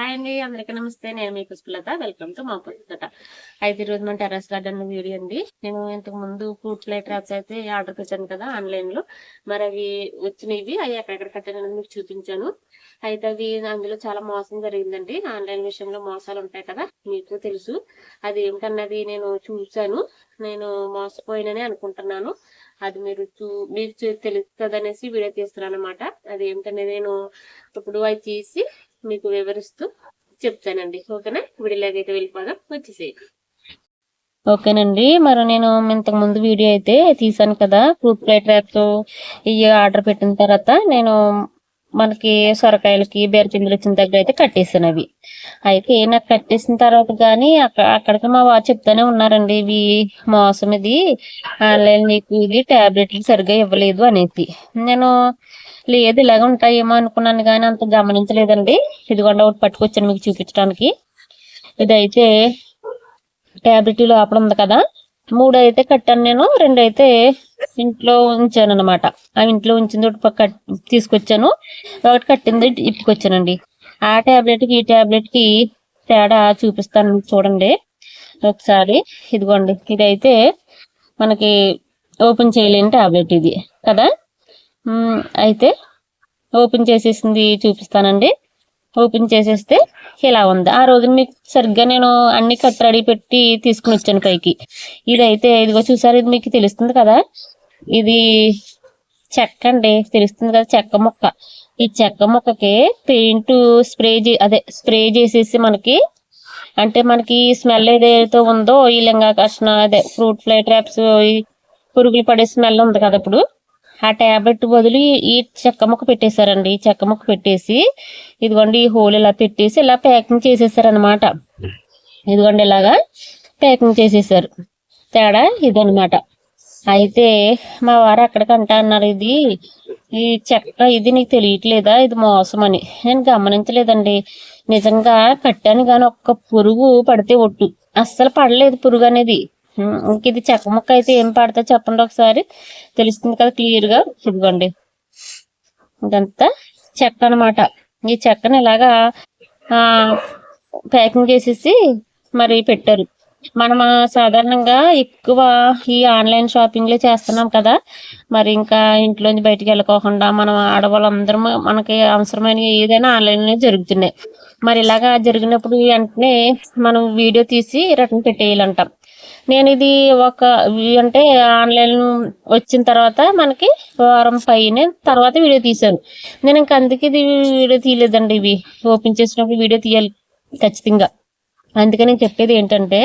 Hi అండి అందరికీ నమస్తే. నేను మీ పుష్పలత. వెల్కమ్ టు మా పుష్పలత. అయితే ఈరోజు మన టెర్రస్ గార్డెన్ వీడియో అండి. నేను ఇంతకు ముందు ఫ్రూట్ ఫ్లై ట్రాప్స్ అయితే ఆర్డర్ పెట్టాను కదా ఆన్లైన్లో. మరి అవి వచ్చినవి అవి ఎక్కడెక్కడ కట్టానని మీకు చూపించాను. అయితే అవి అందులో చాలా మోసం జరిగిందండి. ఆన్లైన్ విషయంలో మోసాలు ఉంటాయి కదా మీకు తెలుసు. అది ఏమిటన్నది నేను చూశాను. నేను మోసపోయినని అనుకుంటున్నాను. అది మీరు చూ మీకు తెలుస్తుంది అనేసి వీడియో తీస్తున్నాను అనమాట అది ఏమిటనేది నేను ఇప్పుడు అవి తీసి మీకు వివరిస్తూ చెప్తానండి. ఓకేనా? వీడియోలోకి అయితే వెళ్ళిపోదాం. వచ్చేసేయి. ఓకేనండి. మరి నేను ఇంతకు ముందు వీడియో అయితే తీసాను కదా ఫ్రూట్ ఫ్లై ట్రాప్స్ ఇవి ఆర్డర్ పెట్టిన తర్వాత నేను మనకి సొరకాయలకి బీరపిందులు వచ్చిన దగ్గర అయితే కట్టేసాను అవి. అయితే నాకు కట్టేసిన తర్వాత కానీ అక్కడ అక్కడికి మా వారు చెప్తానే ఉన్నారండి ఇవి మోసం ఇది. ఆన్లైన్ నీకు ఇది టాబ్లెట్లు సరిగ్గా ఇవ్వలేదు అనేది నేను లేదు ఇలాగ ఉంటాయేమో అనుకున్నాను కానీ అంత గమనించలేదండి. ఇదిగోండి ఒకటి పట్టుకొచ్చాను మీకు చూపించడానికి. ఇదైతే ట్యాబ్లెట్ లోపల ఉంది కదా. మూడు అయితే కట్టాను నేను రెండు అయితే ఇంట్లో ఉంచాను అనమాట ఆ ఇంట్లో ఉంచింది ఒకటి తీసుకొచ్చాను. ఒకటి కట్టింది ఇప్పుకొచ్చానండి. ఆ టాబ్లెట్కి ఈ టాబ్లెట్కి తేడా చూపిస్తాను చూడండి ఒకసారి. ఇదిగోండి ఇదైతే మనకి ఓపెన్ చేయలేని టాబ్లెట్ ఇది కదా. అయితే ఓపెన్ చేసేసింది చూపిస్తానండి. ఓపెన్ చేసేస్తే ఇలా ఉంది? ఆ రోజు మీకు సరిగ్గా నేను అన్ని కట్ రెడీ పెట్టి తీసుకుని వచ్చాను పైకి. ఇదైతే ఇదిగో చూసారు ఇది మీకు తెలుస్తుంది కదా? ఇది చెక్క అండి తెలుస్తుంది కదా చెక్క ముక్క. ఈ చెక్క ముక్కకి పెయింట్ స్ప్రే అదే స్ప్రే చేసేసి మనకి అంటే మనకి స్మెల్ ఏదైతే ఉందో ఈ లింగాకర్షణ అదే ఫ్రూట్ ఫ్లై ట్రాప్స్ పురుగులు పడే స్మెల్ ఉంది కదా ఇప్పుడు. ఆ ట్యాబ్లెట్ బదులు ఈ చెక్క ముక్క పెట్టేశారండి. చెక్క ముక్క పెట్టేసి ఇదిగోండి ఈ హోల్ ఇలా పెట్టేసి ఇలా ప్యాకింగ్ చేసేసారనమాట ఇదిగోండి ఇలాగా ప్యాకింగ్ చేసేసారు. తేడా ఇదనమాట అయితే మా వారు అక్కడికంట అన్నారు ఇది ఈ చెక్క ఇది నీకు తెలియట్లేదా? ఇది మోసం అని నేను గమనించలేదండి. నిజంగా కట్టాను కానీ ఒక్క పురుగు పడితే ఒట్టు. అస్సలు పడలేదు పురుగు అనేది ఇంక ఇది చెక్క ముక్క అయితే ఏం పడతా చెప్పండి ఒకసారి. తెలుస్తుంది కదా క్లియర్గా ఇదిగోండి. ఇదంతా చెక్క అనమాట ఈ చెక్కను ఇలాగా ప్యాకింగ్ చేసేసి మరి పెట్టారు. మనం సాధారణంగా ఎక్కువ ఈ ఆన్లైన్ షాపింగ్లే చేస్తున్నాం కదా. మరి ఇంకా ఇంట్లోంచి బయటికి వెళ్ళకోకుండా మనం ఆడవాళ్ళందరం మనకి అవసరమైన ఏదైనా ఆన్లైన్లో జరుగుతున్నాయి. మరి ఇలాగా జరిగినప్పుడు వెంటనే మనం వీడియో తీసి రిటర్న్ పెట్టేయాలంటాం. నేను ఇది ఒక అంటే ఆన్లైన్ వచ్చిన తర్వాత మనకి వారం పైన తర్వాత వీడియో తీశాను. నేను ఇంకా అందుకే ఇది వీడియో తీయలేదండి ఇవి. ఓపెన్ చేసినప్పుడు వీడియో తీయాలి ఖచ్చితంగా. అందుకే నేను చెప్పేది ఏంటంటే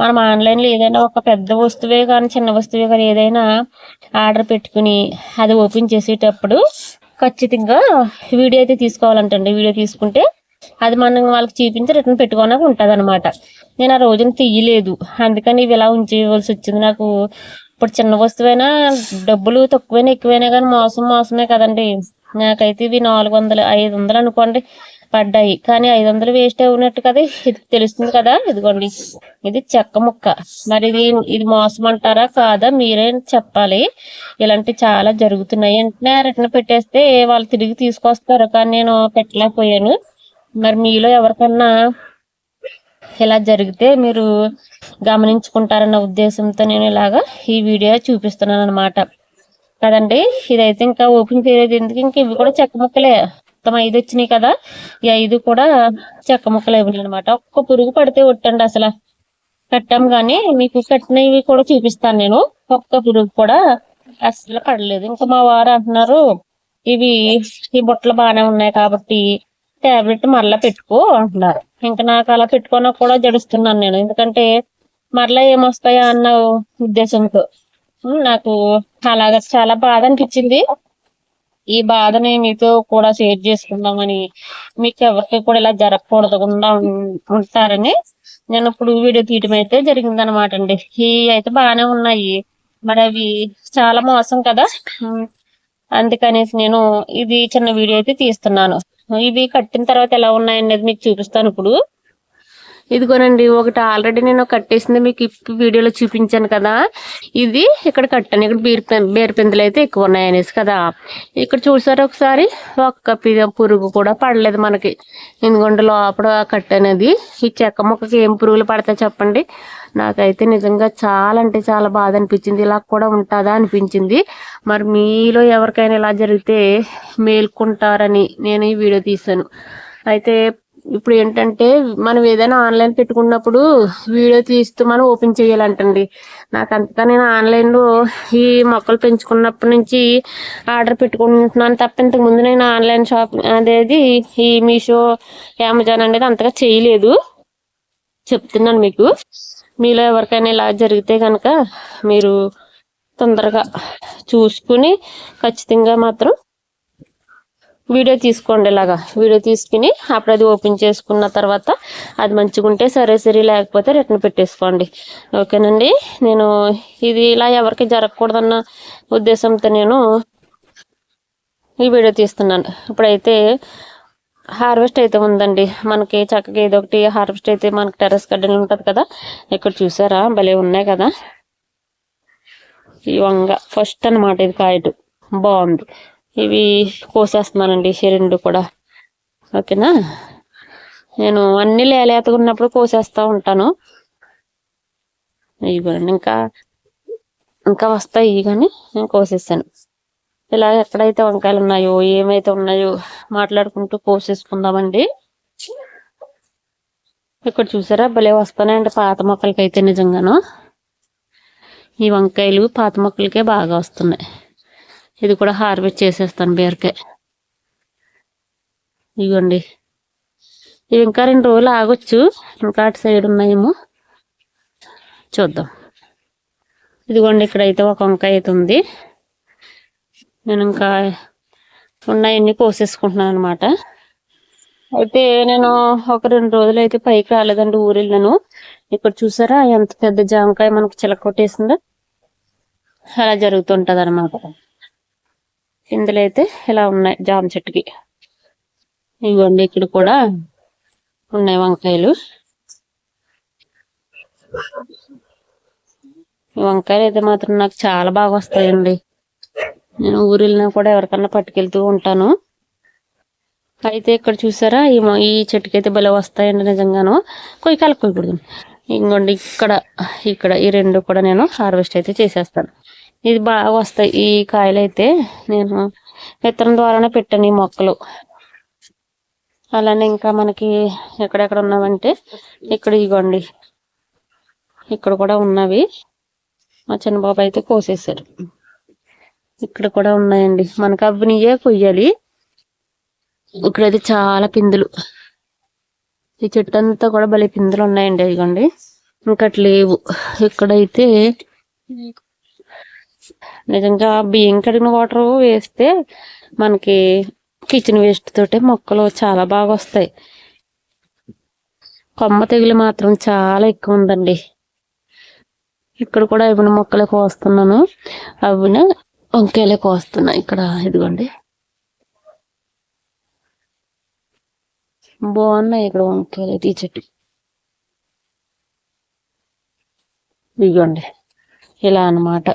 మనం ఆన్లైన్లో ఏదైనా ఒక పెద్ద వస్తువే కానీ చిన్న వస్తువే కానీ ఏదైనా ఆర్డర్ పెట్టుకుని అది ఓపెన్ చేసేటప్పుడు ఖచ్చితంగా వీడియో అయితే తీసుకోవాలంటండి. వీడియో తీసుకుంటే అది మనం వాళ్ళకి చూపించి రిటర్న్ పెట్టుకోవడానికి ఉంటుంది అనమాట నేను ఆ రోజున తీయలేదు. అందుకని ఇవి ఇలా ఉంచేయవలసి వచ్చింది. నాకు ఇప్పుడు చిన్న వస్తువైనా డబ్బులు తక్కువైనా ఎక్కువైనా కానీ మోసం మోసమే కదండి. నాకైతే ఇవి నాలుగు వందలు ఐదు వందలు అనుకోండి పడ్డాయి. కానీ ఐదు వందలు వేస్ట్ అవునట్టు కదా ఇది తెలుస్తుంది కదా ఇదిగోండి. ఇది చెక్క ముక్క. మరి ఇది ఇది మోసం అంటారా కాదా మీరే చెప్పాలి. ఇలాంటి చాలా జరుగుతున్నాయి. వెంటనే రిటర్న్ పెట్టేస్తే వాళ్ళు తిరిగి తీసుకొస్తారు. కానీ నేను పెట్టలేకపోయాను. మరి మీలో ఎవరికన్నా ఇలా జరిగితే మీరు గమనించుకుంటారన్న ఉద్దేశంతో నేను ఇలాగా ఈ వీడియో చూపిస్తున్నాను అనమాట కదండి? ఇదైతే ఇంకా ఓపెన్ చేయలేదు. ఎందుకు? ఇంకా ఇవి కూడా చెక్క ముక్కలే. మొత్తం ఐదు వచ్చినాయి కదా. ఈ ఐదు కూడా చెక్క ముక్కలు ఇవ్వండి అనమాట ఒక్క పురుగు పడితే ఒట్టండి అసలు. కట్టాం కానీ మీకు కట్టినవి కూడా చూపిస్తాను నేను. ఒక్క పురుగు కూడా అసలు పడలేదు. ఇంకా మా వారు అంటున్నారు ఇవి ఈ బుట్టలు బాగానే ఉన్నాయి కాబట్టి టాబ్లెట్ మరలా పెట్టుకో అంటున్నారు. ఇంకా నాకు అలా పెట్టుకున్నా కూడా జడుస్తున్నాను నేను. ఎందుకంటే మరలా ఏమొస్తాయా అన్న ఉద్దేశంతో. నాకు అలాగా చాలా బాధ అనిపించింది. ఈ బాధని మీతో కూడా షేర్ చేసుకుందామని మీకు ఎవరికి కూడా ఇలా జరగకూడదుకుండా ఉంటారని నేను ఇప్పుడు వీడియో తీయటం అయితే జరిగింది అనమాట అండి. ఈ అయితే బాగానే ఉన్నాయి. మరి అవి చాలా మోసం కదా? అందుకనేసి నేను ఇది చిన్న వీడియో అయితే తీస్తున్నాను. ఇవి కట్టిన తర్వాత ఎలా ఉన్నాయనేది మీకు చూపిస్తాను ఇప్పుడు. ఇదిగోనండి ఒకటి ఆల్రెడీ నేను కట్టేసింది మీకు ఇప్పుడు వీడియోలో చూపించాను కదా. ఇది ఇక్కడ కట్టాను. ఇక్కడ బీర్ పెం- పిందులు అయితే ఎక్కువ ఉన్నాయనేసి కదా. ఇక్కడ చూసారు ఒకసారి? ఒక్క పురుగు కూడా పడలేదు మనకి. ఎందుకంటే లోపల కట్టనేది. ఈ చెక్క మొక్కకి ఏం పురుగులు పడతాయి చెప్పండి? నాకైతే నిజంగా చాలా అంటే చాలా బాధ అనిపించింది ఇలా కూడా ఉంటుందా అనిపించింది. మరి మీలో ఎవరికైనా ఇలా జరిగితే మేల్కొంటారని నేను ఈ వీడియో తీశాను. అయితే ఇప్పుడు ఏంటంటే మనం ఏదైనా ఆన్లైన్ పెట్టుకున్నప్పుడు వీడియో తీస్తూ మనం ఓపెన్ చేయాలంటండి. నాకు అంతగా నేను ఆన్లైన్లో ఈ మొక్కలు పెంచుకున్నప్పటి నుంచి ఆర్డర్ పెట్టుకుంటున్నాను తప్ప ఇంతకు ముందు నేను ఆన్లైన్ షాప్ అనేది ఈ మీషో అమెజాన్ అనేది అంతగా చేయలేదు. చెప్తున్నాను మీకు. మీలో ఎవరికైనా ఇలా జరిగితే కనుక మీరు తొందరగా చూసుకుని ఖచ్చితంగా మాత్రం వీడియో తీసుకోండి ఇలాగా. వీడియో తీసుకుని అప్పుడు అది ఓపెన్ చేసుకున్న తర్వాత అది మంచిగా ఉంటే సరే సరే లేకపోతే రిటర్న్ పెట్టేసుకోండి. ఓకేనండి? నేను ఇది ఇలా ఎవరికి జరగకూడదన్న ఉద్దేశంతో నేను ఈ వీడియో తీస్తున్నాను. ఇప్పుడైతే హార్వెస్ట్ అయితే ఉందండి. మనకి చక్కగా ఏదో ఒకటి హార్వెస్ట్ అయితే మనకి టెర్రస్ గార్డెన్ ఉంటుంది కదా. ఇక్కడ చూసారా? భలే ఉన్నాయి కదా. ఈ వంగ ఫస్ట్ అన్నమాట ఇది కాయటు బాగుంది. ఇవి కోసేస్తున్నానండి ఈ రెండు కూడా. ఓకేనా? నేను అన్ని లేలేతగా ఉన్నప్పుడు కోసేస్తూ ఉంటాను. ఇవి ఇంకా ఇంకా వస్తాయి కానీ నేను కోసేసాను ఇలా ఎక్కడైతే వంకాయలు ఉన్నాయో ఏమైతే ఉన్నాయో మాట్లాడుకుంటూ పోసేసుకుందామండి ఇక్కడ చూసారా? భలే వస్తున్నాయండి పాత మొక్కలకి అయితే నిజంగాను. ఈ వంకాయలు పాత మొక్కలకే బాగా వస్తున్నాయి. ఇది కూడా హార్వెస్ట్ చేసేస్తాను బీరకాయ. ఇదిగోండి. ఇవి ఇంకా రెండు రోజులు ఆగొచ్చు. ఇంకా అటు సైడ్ ఉన్నాయేమో. చూద్దాం. ఇదిగోండి ఇక్కడైతే ఒక వంకాయ అయితే ఉంది. నేను ఇంకా ఉన్నాయన్నీ కోసేసుకుంటున్నాను అనమాట అయితే నేను ఒక రెండు రోజులు అయితే పైకి రాలేదండి ఊరు వెళ్ళాను ఇక్కడ చూసారా ఎంత పెద్ద జామకాయ మనకు చిలక కొట్టేసిందో. అలా జరుగుతుంటది అనమాట ఇందులో అయితే ఇలా ఉన్నాయి జామ చెట్టుకి. ఇవ్వండి ఇక్కడ కూడా ఉన్నాయి వంకాయలు. ఈ వంకాయలు అయితే మాత్రం నాకు చాలా బాగా వస్తాయండి. నేను ఊరు కూడా ఎవరికన్నా పట్టుకెళ్తూ ఉంటాను. అయితే ఇక్కడ చూసారా ఈ ఈ చెట్టుకి అయితే భలే వస్తాయండి నిజంగాను. కొయ్యకాల కొయ్యకూడదు ఇంకోండి ఇక్కడ ఇక్కడ ఈ రెండు కూడా నేను హార్వెస్ట్ అయితే చేసేస్తాను. ఇది బాగా వస్తాయి. ఈ కాయలు అయితే నేను విత్తనం ద్వారానే పెట్టాను ఈ మొక్కలు. అలానే ఇంకా మనకి ఎక్కడెక్కడ ఉన్నావంటే ఇక్కడ ఇగోండి. ఇక్కడ కూడా ఉన్నవి. మా చిన్నబాబు అయితే కోసేసారు ఇక్కడ కూడా ఉన్నాయండి. మనకు అవినియే కొయ్యాలి. ఇక్కడైతే చాలా పిందులు. ఈ చెట్టు అంతా కూడా భలే పిందులు ఉన్నాయండి ఇదిగోండి ఇంకటి లేవు. ఇక్కడైతే నిజంగా బియ్యం కడిగిన వాటర్ వేస్తే మనకి కిచెన్ వేస్ట్ తోటే మొక్కలు చాలా బాగా వస్తాయి. కొమ్మ తెగులు మాత్రం చాలా ఎక్కువ ఉందండి. ఇక్కడ కూడా అవిన మొక్కలు కోస్తున్నాను అవిన వంకాయలే కోస్తున్నా ఇక్కడ ఇదిగోండి. బాగున్నాయి ఇక్కడ వంకాయలు అయితే ఈ చెట్టు. ఇదిగోండి. ఇలా అన్నమాట.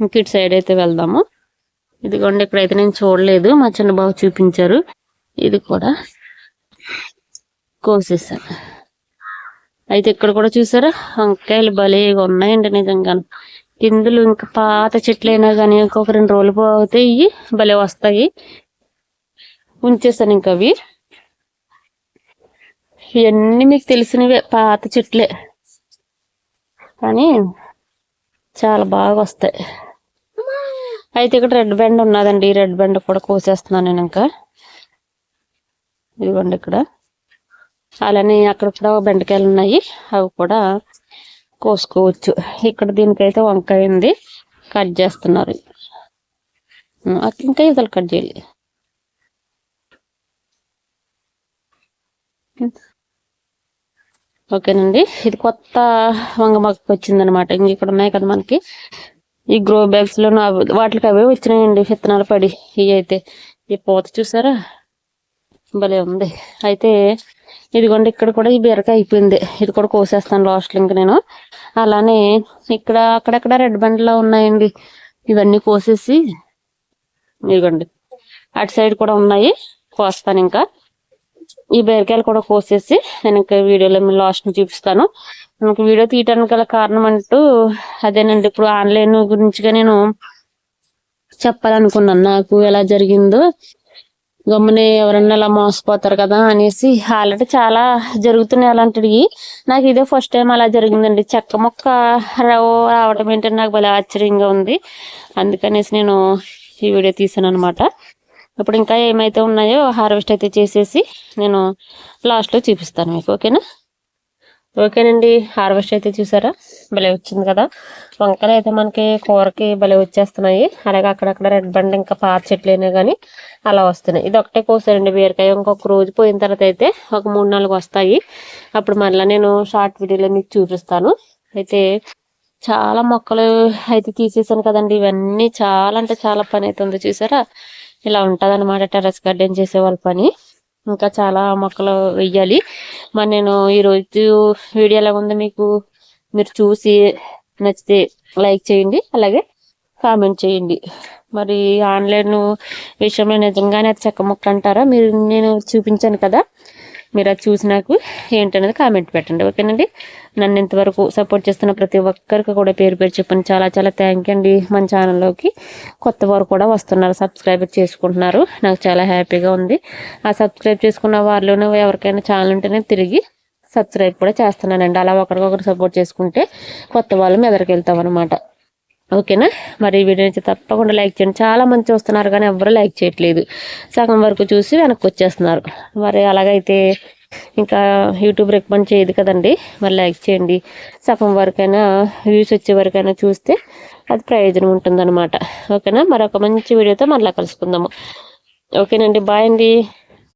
ఇంక ఇటు సైడ్ అయితే వెళ్దాము. ఇదిగోండి ఇక్కడైతే నేను చూడలేదు. మా చిన్న బాబు చూపించారు. ఇది కూడా కోసేసాను. అయితే ఇక్కడ కూడా చూసారా? వంకాయలు భలేగా ఉన్నాయండి నిజంగా కిందులు ఇంకా పాత చెట్లైనా కానీ ఇంకొక రెండు రోజులు పోతే ఇవి భలే వస్తాయి. ఉంచేసాను ఇంకా అవి. ఇవన్నీ మీకు తెలిసినవే పాత చెట్లే. కానీ చాలా బాగా వస్తాయి. అయితే ఇక్కడ రెడ్ బెండ్ ఉన్నదండి. ఈ రెడ్ బెండ్ కూడా కోసేస్తున్నాను నేను ఇంకా. ఇదిగోండి ఇక్కడ. అలానే అక్కడ కూడా బెండకాయలు ఉన్నాయి. అవి కూడా కోసుకోవచ్చు. ఇక్కడ దీనికైతే వంకాయ ఉంది. కట్ చేస్తున్నారు. ఇంకా ఇతలు కట్ చేయాలి. ఓకేనండి. ఇది కొత్త వంగ మొక్కకి వచ్చిందనమాట. ఇంక ఇక్కడ ఉన్నాయి కదా మనకి. ఈ గ్రో బ్యాగ్స్లో వాటికి అవే వచ్చినాయండి. విత్తనాలు పడి. ఇవి అయితే. ఈ పూత చూసారా? భలే ఉంది. అయితే ఇదిగోండి ఇక్కడ కూడా ఈ బీరకాయ అయిపోయింది. ఇది కూడా కోసేస్తాను లాస్ట్ ఇంక నేను. అలానే ఇక్కడ అక్కడక్కడ రెడ్ బండ్లో ఉన్నాయండి. ఇవన్నీ కోసేసి ఇదిగోండి అటు సైడ్ కూడా ఉన్నాయి. కోస్తాను ఇంకా. ఈ బీరకాయలు కూడా కోసేసి నేను ఇంకా వీడియోలో లాస్ట్ చూపిస్తాను. నాకు వీడియో తీయటానికి గల కారణం అంటూ అదేనండి. ఇప్పుడు ఆన్లైన్ గురించిగా నేను చెప్పాలనుకున్నాను. నాకు ఎలా జరిగిందో గమ్మునే ఎవరన్నా అలా మోసపోతారు కదా అనేసి ఆల్రెడీ చాలా జరుగుతున్నాయి అలాంటివి. నాకు ఇదే ఫస్ట్ టైం అలా జరిగిందండి. చెక్క మొక్క రావ రావడం ఏంటంటే నాకు భలే ఆశ్చర్యంగా ఉంది. అందుకనేసి నేను ఈ వీడియో తీసాను అనమాట ఇప్పుడు ఇంకా ఏమైతే ఉన్నాయో హార్వెస్ట్ అయితే చేసేసి నేను లాస్ట్లో చూపిస్తాను మీకు ఓకేనా? ఓకేనండి. హార్వెస్ట్ అయితే చూసారా? భలే వచ్చింది కదా? వంకలు అయితే మనకి కూరకి భలే వచ్చేస్తున్నాయి. అలాగే అక్కడక్కడ రెడ్ బండ్ ఇంకా పాత చెట్లైనా కానీ అలా వస్తున్నాయి. ఇది ఒకటే కోసారండి బీరకాయ. ఇంకొక రోజు పోయిన తర్వాత అయితే ఒక మూడు నాలుగు వస్తాయి. అప్పుడు మళ్ళీ నేను షార్ట్ వీడియోలో మీకు చూపిస్తాను. అయితే చాలా మొక్కలు అయితే తీసేసాను కదండి. ఇవన్నీ చాలా అంటే చాలా పని అవుతుంది చూసారా? ఇలా ఉంటుంది అనమాట టెర్రస్ గార్డెన్ చేసే వాళ్ళ పని. ఇంకా చాలా మొక్కలు వెయ్యాలి. మరి నేను ఈరోజు వీడియో ఎలా ఉందో మీకు మీరు చూసి నచ్చితే లైక్ చేయండి అలాగే కామెంట్ చేయండి. మరి ఆన్లైన్ విషయంలో నిజంగానే అది చెక్క మొక్క అంటారా? మీరు నేను చూపించాను కదా. మీరు అది చూసి నాకు ఏంటనేది కామెంట్ పెట్టండి ఓకేనండి? నన్ను ఇంతవరకు సపోర్ట్ చేస్తున్న ప్రతి ఒక్కరికి కూడా పేరు పేరు చెప్పండి చాలా చాలా థ్యాంక్ యూ అండి మన ఛానల్లోకి కొత్త వారు కూడా వస్తున్నారు సబ్స్క్రైబ్ చేసుకుంటున్నారు. నాకు చాలా హ్యాపీగా ఉంది. ఆ సబ్స్క్రైబ్ చేసుకున్న వారిలోనూ ఎవరికైనా ఛానల్ ఉంటేనే తిరిగి సబ్స్క్రైబ్ కూడా చేస్తున్నానండి. అలా ఒకరికొకరు సపోర్ట్ చేసుకుంటే కొత్త వాళ్ళు ఎదరికి వెళ్తాం అనమాట ఓకేనా? మరి ఈ వీడియో నుంచి తప్పకుండా లైక్ చేయండి. చాలా మంది చూస్తున్నారు కానీ ఎవరు లైక్ చేయట్లేదు. సగం వరకు చూసి వెనక్కి వచ్చేస్తున్నారు. మరి అలాగైతే ఇంకా యూట్యూబ్ రికమెండ్ చేయదు కదండి. మరి లైక్ చేయండి. సగం వరకైనా వ్యూస్ వచ్చే వరకైనా చూస్తే అది ప్రయోజనం ఉంటుందన్నమాట. ఓకేనా? మరొక మంచి వీడియోతో మళ్ళీ కలుసుకుందాము. ఓకేనండి. బాయ్ అండి.